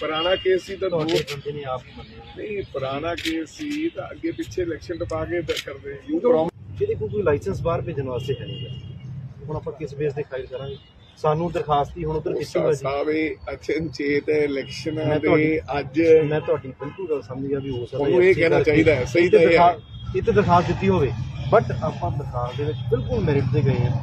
ਪੁਰਾਣਾ ਕੇਸ ਸੀ ਤਾਂ ਦੋ ਤੁਹਾਡੇ ਬੰਦੇ ਨੇ ਆਪ ਹੀ ਮੰਨਿਆ ਨਹੀਂ ਪੁਰਾਣਾ ਕੇਸ ਸੀ ਤਾਂ ਅੱਗੇ ਪਿੱਛੇ ਇਲੈਕਸ਼ਨ ਟਪਾ ਕੇ ਕਰਦੇ। ਜਿਹਦੇ ਕੋਲ ਕੋਈ ਲਾਇਸੈਂਸ ਬਾਹਰ ਭੇਜਣ ਵਾਸਤੇ ਹੈ ਨਹੀਂ ਹੁਣ ਆਪਾਂ ਕਿਸ ਬੇਸ ਤੇ ਫਾਈਲ ਕਰਾਂਗੇ? ਸਾਨੂੰ ਦਰਖਾਸਤ ਹੀ ਹੁਣ ਉਧਰ ਕੀਤੀ ਹੋਈ ਸੀ ਸਾਵੇ ਅਚਨਚੇਤ ਇਲੈਕਸ਼ਨਾਂ ਦੇ ਅੱਜ ਮੈਂ ਤੁਹਾਡੀ ਬਿਲਕੁਲ ਗੱਲ ਸਮਝ ਗਿਆ ਵੀ ਹੋ ਸਕਦਾ ਉਹਨੂੰ ਇਹ ਕਹਿਣਾ ਚਾਹੀਦਾ ਹੈ, ਸਹੀ ਤਾਂ ਇਹ ਹੈ। ਇਹ ਤੇ ਦਰਖਾਸਤ ਦਿੱਤੀ ਹੋਵੇ। ਬਟ ਆਪਾਂ ਦਰਖਾਸਤ ਦੇ ਵਿੱਚ ਬਿਲਕੁਲ ਮੈਰਿਟ ਤੇ ਗਏ ਹਾਂ।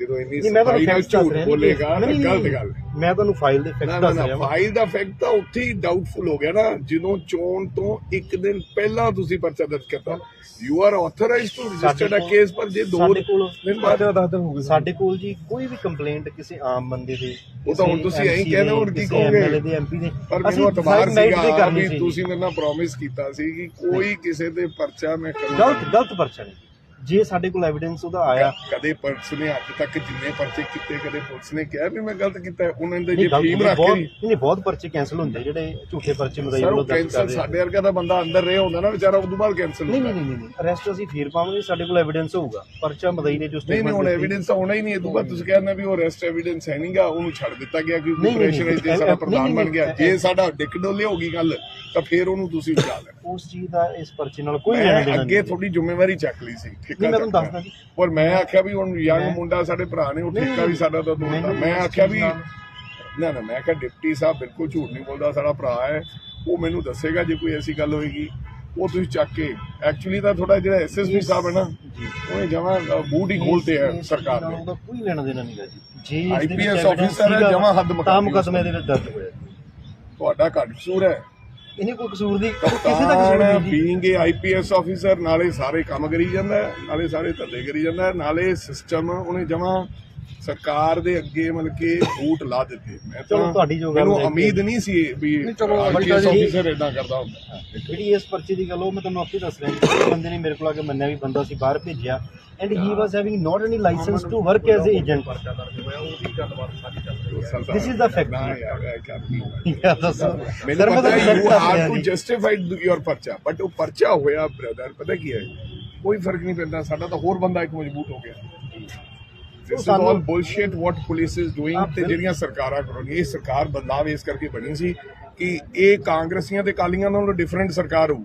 ਜਦੋਂ ਇੰਨੀ ਨਹੀਂ ਮੈਂ ਤੁਹਾਨੂੰ ਸਫ਼ਾਈ ਨਾਲ ਫੈਕਟ ਦੱਸ ਝੂਠ ਰਿਹਾ ਬੋਲੇਗਾ ਤਾਂ ਨਹੀਂ, ਨਹੀਂ, ਗਲਤ ਨਹੀਂ, ਗੱਲ ਹੈ। ਮੈਂ ਤੁਹਾਨੂੰ ਫਾਈਲ ਦੇ ਨਾ ਫੈਕਟ ਨਾ ਦੱਸ ਨਾ ਰਿਹਾ ਵਾਂ। ਫਾਈਲ ਦਾ ਫੈਕਟ ਤਾਂ ਉੱਥੇ ਹੀ ਡਾਊਟਫੁਲ ਹੋ ਗਿਆ ਨਾ ਜਦੋਂ ਚੋਣ ਤੋਂ ਇੱਕ ਦਿਨ ਪਹਿਲਾਂ ਤੁਸੀਂ ਪਰਚਾ ਦਰਜ ਕਰਤਾ you are authorised to register a ਕੋਲ- ਕੇਸ ਪਰ ਜੇ ਦੋ ਸਾਡੇ ਕੋਲ ਦਿਨ ਬਾਅਦ ਦਸ ਦਿਨ ਹੋ ਗਏ। ਸਾਡੇ ਕੋਲ ਜੀ ਕੋਈ ਵੀ ਕੰਪਲੇਂਟ ਕਿਸੇ ਆਮ ਬੰਦੇ ਦੀ ਉਹ ਤਾਂ ਹੁਣ ਤੁਸੀਂ ਐਂ ਕਹਿਣਾ ਹੁਣ ਕੀ ਕਹੋਗੇ? ਐਮਐਲਏ ਦੇ ਐਮਪੀ ਦੇ। ਪਰ ਅਸੀਂ ਮੈਨੂੰ ਅਤਬਾਰ decide merit ਤੇ ਸੀਗਾ ਕਰਨੀ ਵੀ ਸੀ। ਤੁਸੀਂ ਮੇਰੇ ਨਾਲ ਪ੍ਰੋਮਿਸ ਕੀਤਾ ਸੀ ਕਿ ਕੋਈ ਕਿਸੇ ਤੇ ਪਰਚਾ ਮੈਂ ਕਰੂੰਗਾ ਗਲਤ ਗਲਤ ਪਰਚਾ ਨਹੀਂ। ਜੇ ਸਾਡੇ ਕੋਲ ਐਵੀਡੈਂਸ ਉਹਦਾ ਆਇਆ। ਕਦੇ ਪੁਲਿਸ ਨੇ ਅੱਜ ਤੱਕ ਜਿੰਨੇ ਪਰਚੇ ਕੀਤੇ ਕਦੇ ਪੁਲਿਸ ਨੇ ਕਿਹਾ ਵੀ ਮੈਂ ਗਲਤ ਕੀਤਾ ਹੈ। ਉਹਨਾਂ ਦੇ ਜੇ ਫੀਮ ਰੱਖ ਕੇ ਨਹੀਂ। ਬਹੁਤ ਪਰਚੇ ਕੈਨਸਲ ਹੁੰਦੇ ਜਿਹੜੇ ਝੂਠੇ ਪਰਚੇ ਮਦਾਈ ਵੱਲੋਂ ਦਰਜ ਕਰਦੇ। ਸਾਡੇ ਵਰਗਾ ਦਾ ਬੰਦਾ ਅੰਦਰ ਰਿਹਾ ਹੁੰਦਾ ਨਾ ਵਿਚਾਰਾ ਉਦੋਂ ਬਾਅਦ ਕੈਂਸਲ ਨਹੀਂ ਨਹੀਂ ਨਹੀਂ ਨਹੀਂ ਅਰੈਸਟ ਅਸੀਂ ਫੇਰ ਪਾਵਾਂਗੇ ਸਾਡੇ ਕੋਲ ਐਵੀਡੈਂਸ ਹੋਊਗਾ। ਪਰਚਾ ਮਦਈ ਨੇ ਜੋ ਨਹੀਂ ਨਹੀਂ ਹੁਣ ਐਵੀਡੈਂਸ ਤਾਂ ਹੋਣਾ ਹੀ ਨਹੀਂ। ਇਹ ਤੋਂ ਬਾਅਦ ਤੁਸੀਂ ਕਹਿੰਦੇ ਵੀ ਉਹ ਅਰੈਸਟ ਐਵੀਡੈਂਸ ਹੈ ਨਹੀਂਗਾ ਉਹਨੂੰ ਛੱਡ ਦਿੱਤਾ ਗਿਆ ਕਿਉਂਕਿ ਨਹੀਂ, ਜੇ ਸਾਡਾ ਪ੍ਰਧਾਨ ਬਣ ਗਿਆ। ਜੇ ਸਾਡਾ ਡਿੱਕ ਡੋਲੇ ਹੋਗੀ ਗੱਲ ਤਾਂ ਫੇਰ ਉਹਨੂੰ ਤੁਸੀਂ ਬਚਾ ਲੈਣਾ। ਉਸ ਚੀਜ਼ ਦਾ ਇਸ ਪਰਚੇ ਨਾਲ ਕੋਈ ਲੈਣਾ ਦੇਣਾ ਅੱਗੇ ਤੁਹਾਡੀ ਜ਼ਿੰਮੇਵਾਰੀ ਚੱਕ ਲਈ ਸੀ ਠੇਕਾ ਮੈਂ ਤੁਹਾਨੂੰ ਦੱਸਦਾ। ਜੀ। ਪਰ ਮੈਂ ਆਖਿਆ ਵੀ ਹੁਣ ਯੰਗ ਮੁੰਡਾ ਸਾਡੇ ਭਰਾ ਨੇ ਉਹ ਠੇਕਾ ਵੀ ਸਾਡਾ ਤਾਂ ਦੋਸਤ ਮੈਂ ਆਖਿਆ ਵੀ ਨਾ ਨਾ ਮੈਂ ਕਿਹਾ ਡਿਪਟੀ ਸਾਹਿਬ ਬਿਲਕੁਲ ਝੂਠ ਨਹੀਂ ਬੋਲਦਾ ਸਾਡਾ ਭਰਾ ਹੈ ਉਹ ਮੈਨੂੰ ਦੱਸੇਗਾ ਜੇ ਕੋਈ ਐਸੀ ਗੱਲ ਹੋਏਗੀ। ਉਹ ਤੁਸੀਂ ਚੱਕ ਕੇ ਐਕਚੁਅਲੀ ਤਾਂ ਥੋੜਾ ਜਿਹੜਾ ਐਸਐਸਪੀ ਸਾਹਿਬ ਹੈ ਨਾ ਉਹਨੇ ਜਮਾ ਬੂਟ ਹੀ ਖੋਲਤੇ ਹੈ ਸਰਕਾਰ ਨੇ ਉਹਦਾ ਕੋਈ ਲੈਣਾ ਦੇਣਾ ਨਹੀਂਗਾ ਜੀ। ਜੇ evidence officer ਹੈ, ਜਮਾਂ ਹੱਦ ਮੁਕਦਮੇ ਦੇ ਵਿੱਚ ਦਰਜ ਹੋਇਆ। ਤੁਹਾਡਾ ਘੱਟ ਕਸੂਰ ਹੈ। ਇਹਨੇ ਕੋਈ ਕਸੂਰ ਦੀ ਕਿਸੇ ਦਾ ਕਸੂਰ ਨਹੀਂ ਬੀਇੰਗ ਏ ਆਈਪੀਐਸ ਆਫੀਸਰ ਨਾਲੇ ਸਾਰੇ ਕੰਮ ਕਰੀ ਜਾਂਦਾ ਨਾਲੇ ਸਾਰੇ ਧੰਦੇ ਕਰੀ ਜਾਂਦਾ ਨਾਲੇ ਸਿਸਟਮ ਉਹਨੇ ਜਮਾ ਸਰਕਾਰ ਦੇ ਅੱਗੇ ਮਤਲਬ ਕਿ ਬੂਟ ਲਾ ਦਿੱਤੇ। ਮੈਂ ਚਲੋ ਤੁਹਾਡੀ ਜੋ ਗੱਲ ਮੈਨੂੰ ਉਮੀਦ ਨਹੀਂ ਸੀ ਵੀ ਚਲੋ ਆਈਪੀਐਸ ਆਫੀਸਰ ਇਦਾਂ ਕਰਦਾ ਹੁੰਦਾ। ਜਿਹੜੀ ਇਸ ਪਰਚੇ ਦੀ ਗੱਲ ਉਹ ਮੈਂ ਤੁਹਾਨੂੰ ਆਪੇ ਦੱਸ ਰਿਹਾ ਕਿ ਬੰਦੇ ਨੇ ਮੇਰੇ ਕੋਲ ਆ ਕੇ ਮੰਨਿਆ ਵੀ ਬੰਦਾ ਸੀ ਬਾਹਰ ਭੇਜਿਆ and he was having not any licence to work as a agent is the fact. ਨਾ ਯਾਰ ਦੱਸੋ। ਮੈਨੂੰ ਪਤਾ you have to. Justified your ਪਰਚਾ ਬਟ ਉਹ ਪਰਚਾ ਹੋਇਆ ਬ੍ਰਦਰ ਪਤਾ ਕੀ ਹੈ? ਕੋਈ ਫ਼ਰਕ ਨਹੀਂ ਪੈਂਦਾ ਸਾਡਾ ਤਾਂ ਹੋਰ ਬੰਦਾ ਇੱਕ ਮਜ਼ਬੂਤ ਹੋ ਗਿਆ। This is all bullshit what police is doing ਤੇ ਜਿਹੜੀਆਂ ਸਰਕਾਰਾਂ ਕਰਨਗੀਆਂ ਇਹ ਸਰਕਾਰ ਬਦਲਾਵ ਇਸ ਕਰਕੇ ਬਣੀ ਸੀ ਕਿ ਇਹ ਕਾਂਗਰਸੀਆਂ ਤੇ ਕਾਲੀਆਂ ਨਾਲੋਂ ਡਿਫਰੈਂਟ ਸਰਕਾਰ ਹੋਊ।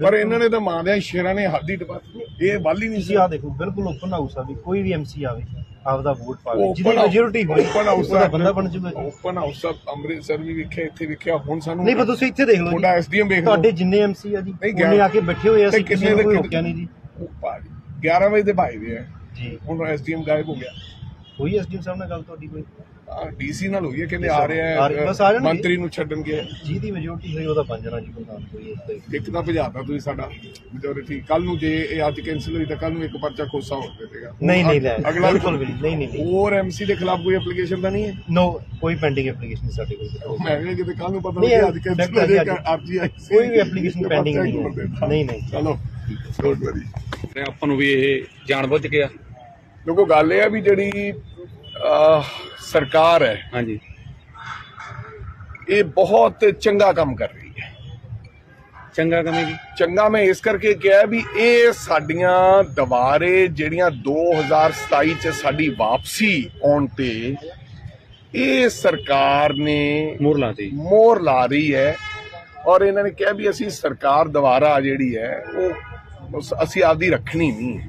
ਪਰ ਇਹਨਾਂ ਨੇ ਤਾਂ ਮਾਰਿਆ ਸ਼ੇਰਾਂ ਨੇ ਹੱਦ ਟਪਾ। ਇਹ ਵੱਲ ਹੀ ਨਹੀਂ ਸੀ। ਆ ਦੇਖੋ ਬਿਲਕੁਲ ਓਪਨ ਹਾਊਸ ਆ ਵੀ ਕੋਈ ਵੀ ਐਮਸੀ ਆਵੇ ਆਪਦਾ ਵੋਟ ਪਾਵੇ ਜਿਹਦੀ ਮੈਜੋਰਿਟੀ ਹੋਈ house ਉਹਦਾ ਦਾ ਬੰਦਾ ਬਣ ਜੂਗਾ ਓਪਨ ਹਾਊਸ ਆਫ ਅੰਮ੍ਰਿਤਸਰ ਵੀ ਵੇਖਿਆ ਇੱਥੇ ਵੇਖਿਆ ਹੁਣ ਸਾਨੂੰ ਨਹੀਂ ਪਰ ਤੁਸੀਂ ਇੱਥੇ ਦੇਖ ਲਓ ਤੁਹਾਡਾ ਐਸਡੀਐਮ ਵੇਖ ਲਓ। ਤੁਹਾਡੇ ਜਿੰਨੇ ਐਮਸੀ ਆ ਜੀ ਉਹਨੇ ਆ ਕੇ ਬੈਠੇ ਹੋਏ ਆ ਅਸੀਂ ਕਿਸੇ ਨੂੰ ਕੋਈ ਰੋਕਿਆ ਨਹੀਂ ਜੀ। ਉਹ ਭਾਜੀ 11 ਵਜੇ ਦੇ ਭਾਈ ਦੇ ਆ। ਜੀ। ਹੁਣ ਐਸਡੀਐਮ ਗਾਇਬ ਹੋ ਗਿਆ। ਹੋਈ ਐਸਡੀਐਮ ਸਾਹਿਬ ਨਾਲ ਗੱਲ ਤੁਹਾਡੀ ਕੋਈ? ਡੀਸੀ ਨਾਲ ਹੋਈ ਹੈ ਕਹਿੰਦੇ ਆ. ਰਹੇ ਜਾਣਗੇ। ਮੰਤਰੀ ਨੂੰ ਛੱਡਣਗੇ ਜਿਹਦੀ ਮੈਜੋਰਿਟੀ ਹੋਈ ਉਹਦਾ ਬਣ ਜਾਣਾ ਜੀ ਪ੍ਰਧਾਨ ਕੋਈ ਇੱਕ ਤਾਂ ਭਜਾਤਾ ਤੁਸੀਂ ਸਾਡਾ ਮੈਜੋਰਿਟੀ ਕੱਲ ਨੂੰ ਜੇ ਇਹ ਅੱਜ ਕੈਨਸਲ ਹੋਈ ਤਾਂ ਕੱਲ ਨੂੰ ਇੱਕ ਪਰਚਾ ਖੋਸਾ ਹੋ ਜਾਵੇਗਾ ਨਹੀਂ ਨਹੀਂ ਲੈ ਅਗਲਾ ਬਿਲਕੁਲ ਵੀ ਨਹੀਂ ਨਹੀਂ ਨਹੀਂ, ਨਹੀਂ। ਹੋਰ ਐਮਸੀ ਦੇ ਖਿਲਾਫ ਕੋਈ ਐਪਲੀਕੇਸ਼ਨ ਤਾਂ ਨਹੀਂ ਹੈ ਨੋ ਕੋਈ ਪੈਂਡਿੰਗ ਐਪਲੀਕੇਸ਼ਨ ਸਾਡੇ ਕੋਲ ਮੈਂ ਕਿਹਾ ਕਿਤੇ ਕੱਲ ਨੂੰ ਪਤਾ ਨਹੀਂ, ਅੱਜ ਕੈਨਸਲ ਹੋ ਜਾਏਗਾ ਅੱਜ- ਅਰਜੀ ਆਈ ਸੀ। ਕੋਈ ਵੀ pending ਪਰਚਾ ਨਹੀਂ ਹੈ। ਨਹੀਂ, ਨਹੀਂ। ਚਲੋ ਡੋਂਟ ਵਰੀ ਆਪਾਂ ਨੂੰ ਵੀ ਇਹ ਜਾਣਬੁੱਝ ਕੇ ਆ ਦੇਖੋ ਗੱਲ ਇਹ ਆ ਵੀ ਜਿਹੜੀ ਸਰਕਾਰ ਹੈ ਹਾਂਜੀ। ਇਹ ਬਹੁਤ ਚੰਗਾ ਕੰਮ ਕਰ ਰਹੀ ਹੈ। ਚੰਗਾ ਕਮੇਗੀ ਚੰਗਾ ਮੈਂ ਇਸ ਕਰਕੇ ਕਿਹਾ ਵੀ ਇਹ ਸਾਡੀਆਂ ਦੁਬਾਰੇ ਜਿਹੜੀਆਂ 2027 ਚ ਸਾਡੀ ਵਾਪਸੀ ਆਉਣ ਤੇ ਇਹ ਸਰਕਾਰ ਨੇ ਮੋਰਲਾਂ ਤੇ ਮੋਹਰ ਲਾ ਰਹੀ ਹੈ ਔਰ ਇਹਨਾਂ ਨੇ ਕਿਹਾ ਵੀ ਅਸੀਂ ਸਰਕਾਰ ਦੁਬਾਰਾ ਜਿਹੜੀ ਹੈ ਉਹ ਅਸੀਂ ਆਪਦੀ ਰੱਖਣੀ ਨਹੀਂ ਹੈ।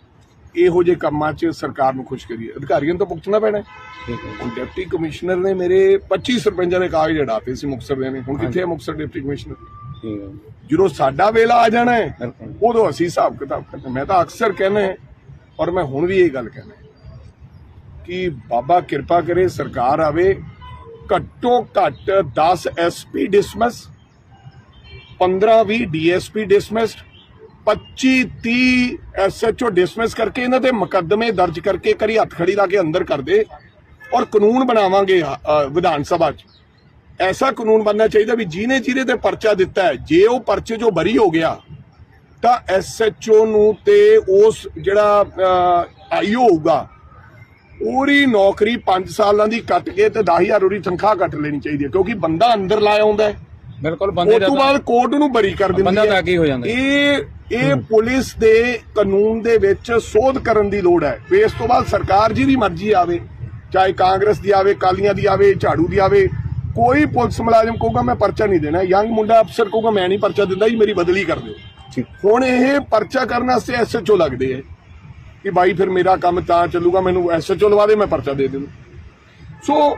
ਇਹੋ ਜਿਹੇ ਕੰਮਾਂ 'ਚ ਸਰਕਾਰ ਨੂੰ ਖੁਸ਼ ਕਰੀਏ। ਅਧਿਕਾਰੀਆਂ ਨੂੰ ਤਾਂ ਭੁਗਤਣਾ ਪੈਣਾ ਡਿਪਟੀ ਕਮਿਸ਼ਨਰ ਨੇ ਮੇਰੇ 25 ਸਰਪੰਚਾਂ ਦੇ ਕਾਗਜ਼ ਅੜਾਤੇ ਸੀ ਮੁਕਤਸਰ ਦੇ ਨੇ। ਹੁਣ ਕਿੱਥੇ ਹੈ ਮੁਕਤਸਰ ਡਿਪਟੀ ਕਮਿਸ਼ਨਰ? ਜਦੋਂ ਸਾਡਾ ਵੇਲਾ ਆ ਜਾਣਾ ਹੈ ਉਦੋਂ ਅਸੀਂ ਹਿਸਾਬ ਕਿਤਾਬ ਕਰਨਾ ਮੈਂ ਤਾਂ ਅਕਸਰ ਕਹਿੰਦਾ ਹੈ, ਔਰ ਮੈਂ ਹੁਣ ਵੀ ਇਹ ਗੱਲ ਕਹਿੰਦਾ ਕਿ ਬਾਬਾ ਕਿਰਪਾ ਕਰੇ ਸਰਕਾਰ ਆਵੇ ਘੱਟੋ ਘੱਟ 10 SP dismiss 15 20 DSP dismissed 25 30 SHO dismiss ਕਰਕੇ ਇਹਨਾਂ ਦੇ ਮੁਕੱਦਮੇ ਦਰਜ ਕਰਕੇ ਕਰੀ ਹੱਥ ਖੜੀ ਲਾ ਕੇ ਅੰਦਰ ਕਰ ਦੇ ਔਰ ਕਾਨੂੰਨ ਬਣਾਵਾਂਗੇ ਵਿਧਾਨ ਸਭਾ 'ਚ। ਐਸਾ ਕਾਨੂੰਨ ਬਣਨਾ ਚਾਹੀਦਾ ਵੀ ਜਿਹਨੇ ਜਿਹਨੇ ਤੇ ਪਰਚਾ ਦਿੱਤਾ ਹੈ, ਜੇ ਉਹ ਪਰਚੇ ਜੋ ਬਰੀ ਹੋ ਗਿਆ, ਤਾਂ ਐਸਐਚਓ ਨੂੰ ਤੇ ਉਸ ਜਿਹੜਾ ਆਈਓ ਹੋਊਗਾ ਉਹਦੀ ਨੌਕਰੀ 5 ਸਾਲਾਂ ਦੀ ਕੱਟ ਕੇ ਤੇ 10000 ਉਹਦੀ ਤਨਖਾਹ ਕੱਟ ਲੈਣੀ ਚਾਹੀਦੀ ਹੈ, ਕਿਉਂਕਿ ਬੰਦਾ ਅੰਦਰ ਲਾਇਆ ਹੁੰਦਾ ਹੈ। ਬਿਲਕੁਲ ਬੰਦੇ ਉਸ ਦਾ ਤੋਂ ਬਾਅਦ ਕੋਰਟ ਨੂੰ ਬਰੀ ਕਰ ਦਿੰਦੀ ਬੰਦਾ ਤਾਂ ਕੀ ਹੋ ਜਾਂਦਾ। ਇਹ ਇਹ ਪੁਲਿਸ ਦੇ ਕਾਨੂੰਨ ਦੇ ਵਿੱਚ ਸੋਧ ਕਰਨ ਦੀ ਲੋੜ ਹੈ। ਇਸ ਤੋਂ ਬਾਅਦ ਸਰਕਾਰ ਜਿਹਦੀ ਮਰਜ਼ੀ ਆਵੇ ਚਾਹੇ ਕਾਂਗਰਸ ਦੀ ਆਵੇ ਕਾਲੀਆਂ ਦੀ ਆਵੇ ਝਾੜੂ ਦੀ ਆਵੇ ਕੋਈ ਪੁਲਿਸ ਮੁਲਾਜ਼ਮ ਕਹੂਗਾ ਮੈਂ ਪਰਚਾ ਨਹੀਂ ਦੇਣਾ। ਯੰਗ ਮੁੰਡਾ ਅਫਸਰ ਕਹੂਗਾ ਮੈਂ ਨਹੀਂ ਪਰਚਾ ਦਿੰਦਾ ਜੀ ਮੇਰੀ ਬਦਲੀ ਕਰ ਦਿਓ। ਠੀਕ। ਹੁਣ ਇਹ ਪਰਚਾ ਕਰਨ ਵਾਸਤੇ ਐਸਐਚਓ ਲੱਗਦੇ ਐ ਕਿ ਬਾਈ ਫਿਰ ਮੇਰਾ ਕੰਮ ਤਾਂ ਚੱਲੂਗਾ ਮੈਨੂੰ ਐਸਐਚਓ ਲਵਾ ਦੇ ਮੈਂ ਪਰਚਾ ਦੇ ਦੇਵਾਂ ਸੋ